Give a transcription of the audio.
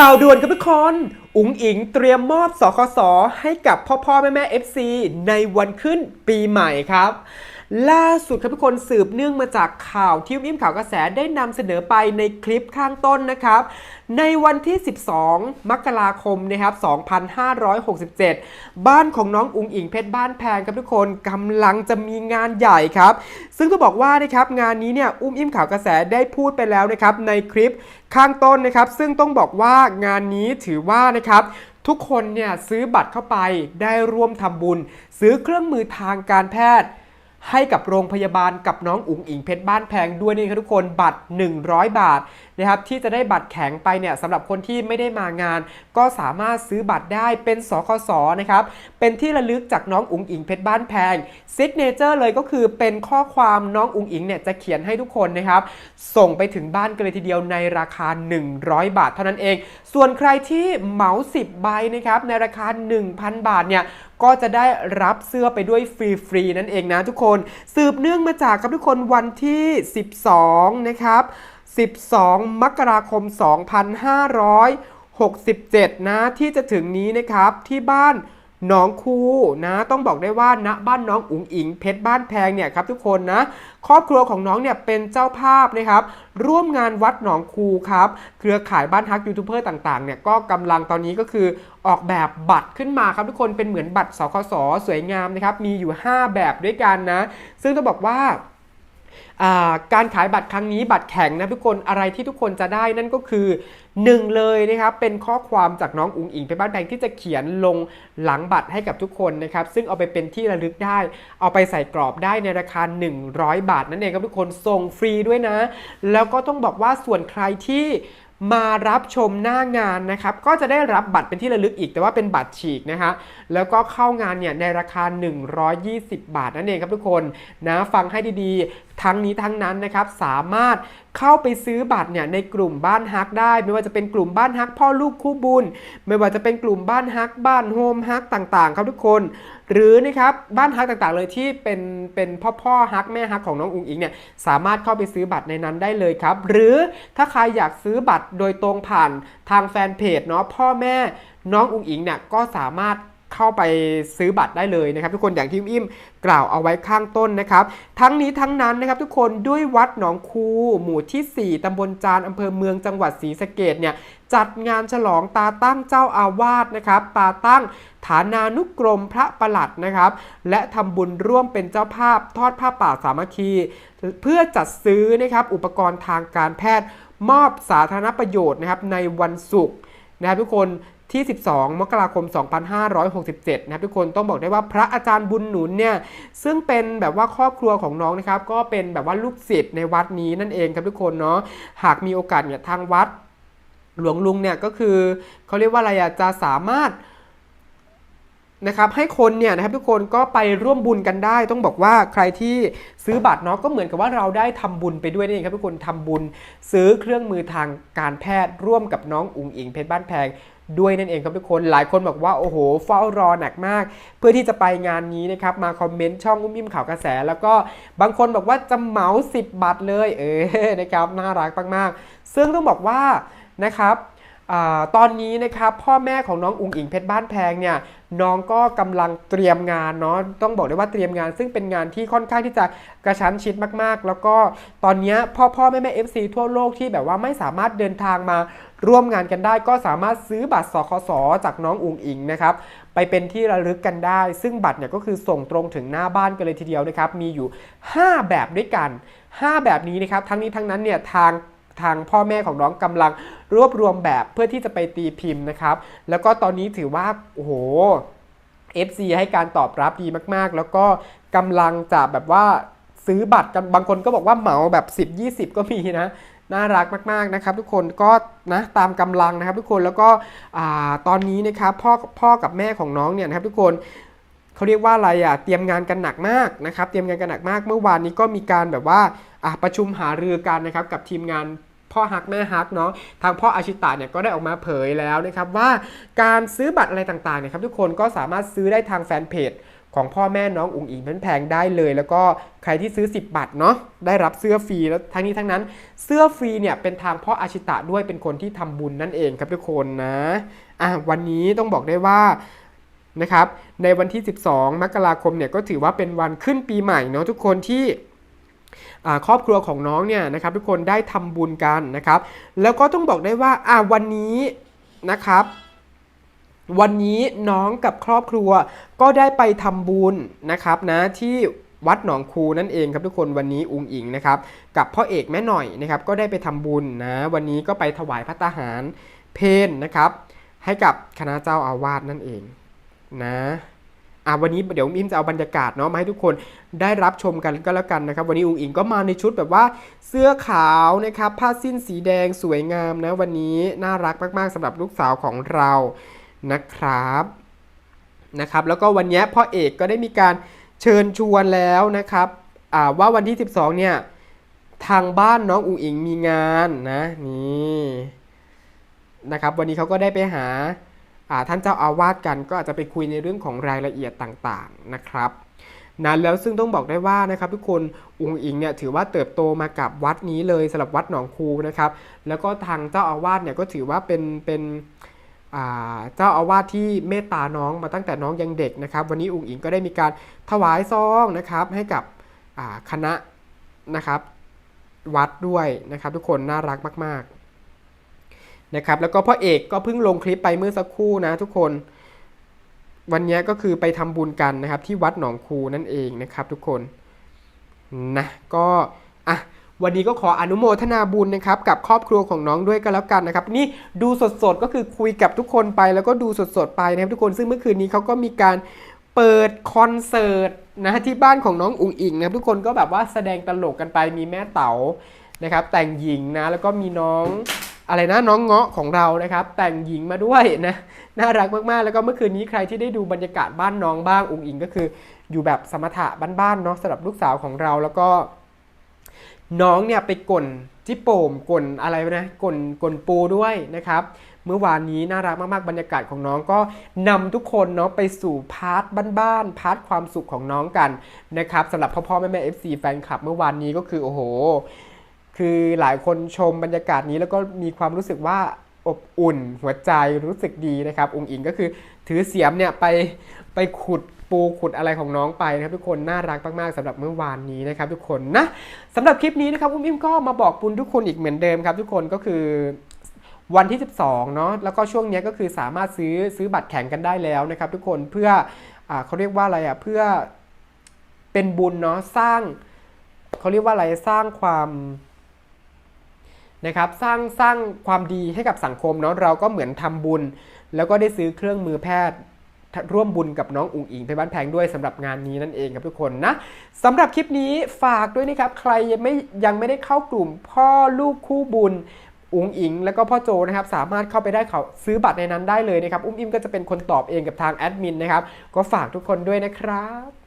ข่าวด่วนครับทุกคน อุ๋งอิงเตรียมมอบสคสให้กับพ่อพ่อแม่แม่ FC ในวันขึ้นปีใหม่ครับ ล่าสุดครับทุกคนสืบเนื่องมาจากข่าวที่อิ่มข่าวกระแสได้นำเสนอไปในคลิปข้างต้นนะครับ ในวันที่ 12 มกราคมนะครับ 2567 บ้านของน้องอุงอิงเพชรบ้านแพงครับทุกคนกำลังจะมีงานใหญ่ครับ ซึ่งต้องบอกว่านะครับงานนี้เนี่ยอุ้มอิ่มข่าวกระแสได้พูดไปแล้วนะครับในคลิปข้างต้นนะครับ ซึ่งต้องบอกว่างานนี้ถือว่านะครับทุกคนเนี่ยซื้อบัตรเข้าไปได้ร่วมทำบุญ ซื้อเครื่องมือทางการแพทย์ ให้กับโรงพยาบาลกับน้องอุ๋งอิงเพชรบ้านแพงด้วยนี่ครับทุกคนบัตร 100 บาทนะครับที่จะได้บัตรแข็งไปเนี่ยสำหรับคนที่ไม่ได้มางาน ก็สามารถซื้อบัตรได้เป็นสคสนะครับเป็นที่ระลึกจากน้องอุ๋งอิงเพชรบ้านแพงซิกเนเจอร์เลยก็คือเป็นข้อความน้องอุ๋งอิงเนี่ยจะเขียนให้ทุกคนนะครับส่งไปถึงบ้านกันเลยทีเดียวในราคา 100 บาทเท่านั้นเอง ส่วนใครที่เหมา 10 ใบนะครับในราคา 1,000 บาทเนี่ยก็จะได้รับเสื้อไปด้วยฟรีๆนั่นเองนะทุกคนสืบเนื่องมาจากครับทุกคนวันที่ 12 นะครับ 12 มกราคม 2567 นะที่จะถึงนี้นะครับที่บ้าน น้องคูนะต้องบอกได้ว่าณบ้านน้องอุ๋งอิงเพชรบ้านแพงเนี่ยครับทุกคนนะครอบครัวของน้องเนี่ยเป็นเจ้าภาพนะครับร่วมงานวัดหนองคูครับเครือข่ายบ้านฮักยูทูบเบอร์ต่างๆเนี่ยก็กำลังตอนนี้ก็คือออกแบบบัตรขึ้นมาครับทุกคนเป็นเหมือนบัตรสคสสวยงามนะครับมีอยู่ 5 แบบด้วยกันนะ ซึ่งต้องบอกว่า การขายบัตรครั้งนี้บัตรแข็งนะทุกคนอะไรที่ทุกคนจะได้นั่นก็คือ 1 เลยนะครับเป็นข้อความจากน้องอุ๋งอิงไปบ้านแบงที่จะเขียนลงหลังบัตรให้กับทุกคนนะครับซึ่งเอาไปเป็นที่ระลึกได้ เอาไปใส่กรอบได้ในราคา 100 บาทนั่นเองครับทุกคนส่งฟรีด้วยนะ แล้วก็ต้องบอกว่าส่วนใครที่ มารับชมหน้างานนะครับก็จะได้รับบัตรเป็นที่ระลึกอีก แต่ว่าเป็นบัตรฉีกนะฮะแล้วก็เข้างานเนี่ยในราคา 120 บาทนั่นเองครับทุกคนนะฟังให้ดีๆ ทั้งนี้ทั้งนั้นนะครับสามารถเข้าไปซื้อบัตรเนี่ยในกลุ่มบ้านฮักได้ ไม่ว่าจะเป็นกลุ่มบ้านฮักพ่อลูกคู่บุญ ไม่ว่าจะเป็นกลุ่มบ้านฮักบ้านโฮมฮักต่างๆ ครับทุกคน หรือนะครับบ้านฮักต่างๆ เลยที่เป็นเป็นพ่อพ่อฮักแม่ฮักของน้องอุ๋งอิงเนี่ยสามารถเข้าไปซื้อบัตรในนั้นได้เลยครับ หรือถ้าใครอยากซื้อบัตรโดยตรงผ่านทางแฟนเพจเนาะพ่อแม่น้องอุ๋งอิงเนี่ยก็สามารถ เข้าไปซื้อบัตรได้เลยนะครับ ทุกคนอย่างที่อิ่มกล่าวเอาไว้ข้างต้นนะครับ ทั้งนี้ทั้งนั้นนะครับทุกคนด้วยวัดหนองคู หมู่ที่ 4ตำบลจานอำเภอเมืองจังหวัดศรีสะเกดเนี่ยจัดงานฉลองตาตั้งเจ้าอาวาสนะครับ ตาตั้งฐานานุกรมพระประหลัดนะครับ และทำบุญร่วมเป็นเจ้าภาพทอดผ้าป่าสามัคคี เพื่อจัดซื้อนะครับอุปกรณ์ทางการแพทย์มอบสาธารณประโยชน์นะครับในวันศุกร์นะครับทุกคน ที่ 12 มกราคม 2567 นะครับทุกคนต้องบอกได้ว่าพระอาจารย์บุญหนุนเนี่ยซึ่งเป็นแบบว่าครอบครัวของน้องนะครับก็เป็นแบบว่าลูกศิษย์ในวัดนี้นั่นเองครับทุกคนเนาะหากมีโอกาสเนี่ยทางวัดหลวงลุงเนี่ยก็คือเขาเรียกว่าอะไรอะจะสามารถนะครับให้คนเนี่ยนะครับทุกคนก็ไปร่วมบุญกันได้ ต้องบอกว่าใครที่ซื้อบัตรเนาะก็เหมือนกับว่าเราได้ทำบุญไปด้วยนั่เองครับทุกคนทำบุญซื้อเครื่องมือทางการแพทย์ร่วมกับน้องอุ๋งอิงเพชรบ้านแพง ด้วยนั่นเองครับทุกคนหลายคนบอกว่าโอ้โหเฝ้ารอหนักมาก เพื่อที่จะไปงานนี้นะครับมาคอมเมนต์ช่องอุ้มอิ่มข่าวกระแส แล้วก็บางคนบอกว่าจะเหมา 10 บาทเลยเออนะครับน่ารักมากๆซึ่งต้องบอกว่านะครับ ตอนนี้นะครับพ่อแม่ของน้องอุ๋งอิงเพชรบ้านแพงเนี่ยน้องก็กำลังเตรียมงานเนาะต้องบอกได้ว่าเตรียมงาน ซึ่งเป็นงานที่ค่อนข้างที่จะกระชั้นชิดมากๆ แล้วก็ตอนนี้พ่อพ่อแม่แม่เอฟซีทั่วโลกที่แบบว่าไม่สามารถเดินทางมาร่วมงานกันได้ ก็สามารถซื้อบัตรสคสจากน้องอุ๋งอิงนะครับไปเป็นที่ระลึกกันได้ ซึ่งบัตรเนี่ยก็คือส่งตรงถึงหน้าบ้านกันเลยทีเดียวนะครับมีอยู่ 5 แบบด้วยกัน 5 แบบนี้นะครับทั้งนี้ทั้งนั้นเนี่ยทาง ทางพ่อแม่ของน้องกำลังรวบรวมแบบเพื่อที่จะไปตีพิมพ์นะครับ แล้วก็ตอนนี้ถือว่าโอ้โห FC ให้การตอบรับดีมากๆ แล้วก็กำลังจะแบบว่าซื้อบัตรกันบางคนก็บอกว่าเหมาแบบ 10 20 ก็มีนะน่ารักมากๆนะครับ ทุกคนก็นะตามกำลังนะครับ ทุกคนแล้วก็ตอนนี้นะครับพ่อพ่อกับแม่ของน้องเนี่ยนะครับ ทุกคนเขาเรียกว่าอะไรอะเตรียมงานกันหนักมากนะครับ เตรียมงานกันหนักมากเมื่อวานนี้ก็มีการแบบว่า ประชุมหารือกันนะครับกับทีมงานพ่อฮักแม่ฮักเนาะทางพ่ออาชิตะเนี่ยก็ได้ออกมาเผยแล้วนะครับว่าการซื้อบัตรอะไรต่างๆเนี่ยครับทุกคนก็สามารถซื้อได้ทางแฟนเพจของพ่อแม่น้องอุ๋งอิงแพงๆได้เลย แล้วก็ใครที่ซื้อ 10บัตรเนาะได้รับเสื้อฟรีแล้วทั้งนี้ทั้งนั้น เสื้อฟรีเนี่ยเป็นทางพ่ออาชิตะด้วยเป็นคนที่ทำบุญนั่นเองครับทุกคนนะอะวันนี้ต้องบอกได้ว่านะครับในวันที่ 12 มกราคมเนี่ยก็ถือว่าเป็นวันขึ้นปีใหม่เนาะทุกคนที่ ครอบครัวของน้องเนี่ยนะครับทุกคนได้ทำบุญกันนะครับ แล้วก็ต้องบอกได้ว่าอ่าวันนี้นะครับวันนี้น้องกับครอบครัวก็ได้ไปทำบุญนะครับนะที่วัดหนองคูนั่นเองครับทุกคนวันนี้อุงอิงนะครับกับพ่อเอกแม่หน่อยนะครับก็ได้ไปทำบุญนะวันนี้ก็ไปถวายพระตาหารเพนนะครับให้กับคณะเจ้าอาวาสนั่นเองนะ อะวันนี้เดี๋ยวอิมจะเอาบรรยากาศเนาะมาให้ทุกคนได้รับชมกันก็แล้วกันนะครับ วันนี้อุงอิงก็มาในชุดแบบว่าเสื้อขาวนะครับผ้าสิ้นสีแดงสวยงามนะวันนี้น่ารักมากๆสำหรับลูกสาวของเรานะครับนะครับแล้วก็วันนี้พ่อเอกก็ได้มีการเชิญชวนแล้วนะครับอ่าว่าวันที่ 12 เนี่ยทางบ้านน้องอุ๋งอิงมีงานนะนี่นะครับวันนี้เขาก็ได้ไปหา ท่านเจ้าอาวาสกันก็อาจจะไปคุยในเรื่องของรายละเอียดต่างๆนะครับนะแล้วซึ่งต้องบอกได้ว่านะครับทุกคนอุงอิงเนี่ยถือว่าเติบโตมากับวัดนี้เลยสำหรับวัดหนองคูนะครับ แล้วก็ทางเจ้าอาวาสเนี่ยก็ถือว่าเป็นเป็นเจ้าอาวาสที่เมตตาน้องมาตั้งแต่น้องยังเด็กนะครับ วันนี้อุงอิงก็ได้มีการถวายซองนะครับให้กับคณะนะครับวัดด้วยนะครับ ทุกคนน่ารักมาก ๆ นะครับแล้วก็พ่อเอกก็เพิ่งลงคลิปไปเมื่อสักครู่นะทุกคน วันนี้ก็คือไปทำบุญกันนะครับ ที่วัดหนองคูนั่นเองนะครับทุกคนนะก็อะวันนี้ก็ขออนุโมทนาบุญนะครับกับครอบครัวของน้องด้วยก็แล้วกันนะครับ นี่ดูสดๆก็คือคุยกับทุกคนไป แล้วก็ดูสดๆไปนะครับทุกคนซึ่งเมื่อคืนนี้เขาก็มีการเปิดคอนเสิร์ตนะที่บ้านของน้องอุ๋งอิงนะทุกคนก็แบบว่าแสดงตลกกันไปมีแม่เต๋านะครับ แต่งหญิงนะแล้วก็มีน้อง อะไรนะน้องเงาะของเรานะครับ แต่งหญิงมาด้วยนะน่ารักมากๆ แล้วก็เมื่อคืนนี้ใครที่ได้ดูบรรยากาศบ้านน้องบ้างอุ๋งอิงก็คือ อยู่แบบสมถะบ้านๆเนาะสำหรับลูกสาวของเราแล้วก็ น้องเนี่ยไปก่นจิโป่มก่นอะไรนะก่นก่นปูด้วยนะครับ เมื่อวานนี้น่ารักมากๆบรรยากาศของน้องก็นำทุกคนเนาะไปสู่พาร์ทบ้านๆพาร์ทความสุขของน้องกันนะครับสำหรับพ่อพ่อแม่แม่ FC แฟนคลับ เมื่อวานนี้ก็คือโอ้โห คือหลายคนชมบรรยากาศนี้แล้วก็มีความรู้สึกว่าอบอุ่นหัวใจรู้สึกดีนะครับองค์อิงก็คือถือเสียมเนี่ยไปไปขุดปูขุดอะไรของน้องไปนะครับทุกคนน่ารักมากๆสำหรับเมื่อวานนี้นะครับทุกคนนะสำหรับคลิปนี้นะครับอุ้มอิมก็มาบอกบุญทุกคนอีกเหมือนเดิมครับ ทุกคนก็คือวันที่ 12เนาะแล้วก็ช่วงนี้ก็คือสามารถซื้อซื้อบัตรแข่งกันได้แล้วนะครับ ทุกคนเพื่ออเขาเรียกว่าอะไรอะเพื่อเป็นบุญเนาะสร้างเขาเรียกว่าอะไรสร้างความ นะครับสร้างสร้างความดีให้กับสังคมเนาะเราก็เหมือนทำบุญ แล้วก็ได้ซื้อเครื่องมือแพทย์ร่วมบุญกับน้องอุ๋งอิงไปบ้านแพงด้วยสำหรับงานนี้นั่นเองครับทุกคนนะสำหรับคลิปนี้ฝากด้วยนะครับใครยังไม่ยังไม่ได้เข้ากลุ่มพ่อลูกคู่บุญอุ๋งอิง แล้วก็พ่อโจนะครับสามารถเข้าไปได้เขาซื้อบัตรในนั้นได้เลยนะครับอุ้มอิมก็จะเป็นคนตอบเองกับทางแอดมินนะครับก็ฝากทุกคนด้วยนะครับ